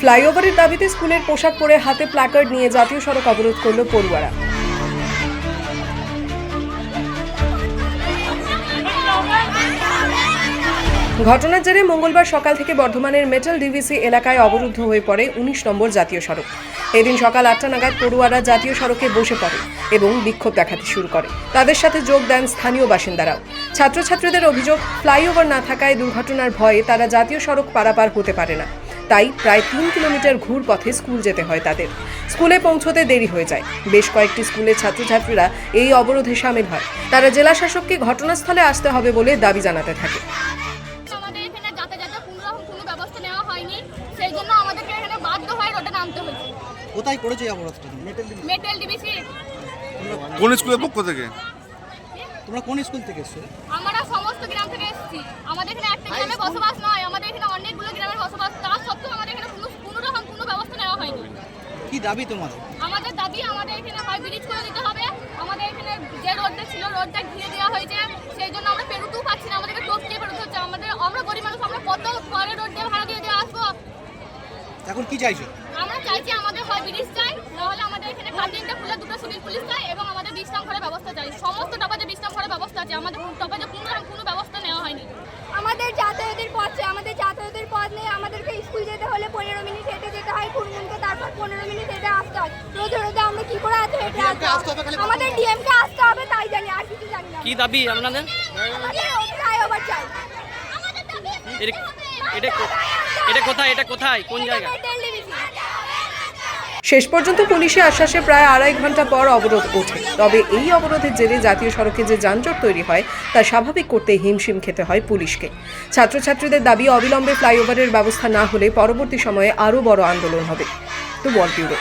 ফ্লাইওভারের দাবিতে স্কুলের পোশাক পরে হাতে প্ল্যাকার্ড নিয়ে জাতীয় সড়ক অবরোধ করল পড়ুয়ারা। ঘটনার জেরে মঙ্গলবার সকাল থেকে বর্ধমানের মেটাল ডিভিসি এলাকায় অবরুদ্ধ হয়ে পড়ে উনিশ নম্বর জাতীয় সড়ক। এদিন সকাল আটটা নাগাদ পড়ুয়ারা জাতীয় সড়কে বসে পড়ে এবং বিক্ষোভ দেখাতে শুরু করে। তাদের সাথে যোগ দেন স্থানীয় বাসিন্দারাও। ছাত্রছাত্রীদের অভিযোগ, ফ্লাইওভার না থাকায় দুর্ঘটনার ভয়ে তারা জাতীয় সড়ক পারাপার হতে পারে না। তাই প্রায় তিন কিলোমিটার ঘুর পথে স্কুল যেতে হয় তাদের। স্কুলে পৌঁছতে দেরি হয়ে যায়। বেশ কয়েকটি স্কুলের ছাত্রছাত্রীরা এই অবরোধে সামিল হয়। তারা জেলা শাসককে ঘটনাস্থলে আসতে হবে বলে দাবি জানাতে থাকে। আমাদের এখানে যাতায়াতের কোনো রকম কোনো ব্যবস্থা নেওয়া হয়নি। সেই জন্য আমাদেরকে এখানে বাধ্য হয়ে রোডে নামতে হয়েছে। কোথায় করেছে এই অবরোধটা মেটেল মেটেল ডিবিসি কোন স্কুলের পক্ষ থেকে? তোমরা কোন স্কুল থেকে এসছো? আমরা সমস্ত গ্রাম থেকে এসেছি। আমাদের এখানে একটা গ্রামে বসবাস নয় আমাদের এখানে অনেকগুলো গ্রামের বসবাস তা সত্ত্বেও আমাদের এখানে কোনো কোনো রকম কোনো ব্যবস্থা নেওয়া হয়নি কি দাবি তোমাদের? আমাদের দাবি আমাদের এখানে হয় ব্রিজ করে দিতে হবে। আমাদের এখানে যে রোডটা ছিল রোডটা ঘিরে দেওয়া হয়েছে। সেই জন্য আমরা পেরোতেও পারছি না আমাদেরকে টপকে পেরোতে হচ্ছে। আমাদের আমরা গরিব মানুষ আমরা কত পরে রোড দিয়ে ভাড়া দিয়ে দিয়ে আসব? এখন কি চাইছো? আমরা চাইছি আমাদের হয় ব্রিজ চাই নাহলে আমাদের এখানে কাটিংটা খুলে দুটো সিভিল পুলিশ চাই এবং আমাদের বিশ্রাম করার ব্যবস্থা চাই। সমস্ত টপাজে বিশ্রাম করার ব্যবস্থা আছে। আমাদের টপাজে কোনো কোনো ব্যবস্থা নেওয়া হয়নি আমাদের যাতায়াতের পথ চাই আমাদের যাতায়াতের পথ নেই আমাদেরকে স্কুল যেতে হলে পনেরো মিনিট হেঁটে যেতে হয় কুড়মুনকে তারপর পনেরো মিনিট হেঁটে আমরা কি করে এত হেঁটে আসতে হবে আমাদের ডিএমকে আসতে হবে তাই জানি আর কিছু জানি না। কি দাবি আপনাদের? আমাদের ফ্লাইওভার চাই। এটা কোথায়? এটা কোথায়? কোন জায়গা শেষ পর্যন্ত পুলিশের আশ্বাসে প্রায় আড়াই ঘণ্টা পর অবরোধ ওঠে। তবে এই অবরোধের জেরে জাতীয় সড়কে যে যানজট তৈরি হয় তা স্বাভাবিক করতে হিমশিম খেতে হয় পুলিশকে। ছাত্রছাত্রীদের দাবি অবিলম্বে ফ্লাইওভারের ব্যবস্থা না হলে পরবর্তী সময়ে আরও বড় আন্দোলন হবে। তো বল ব্যুরো।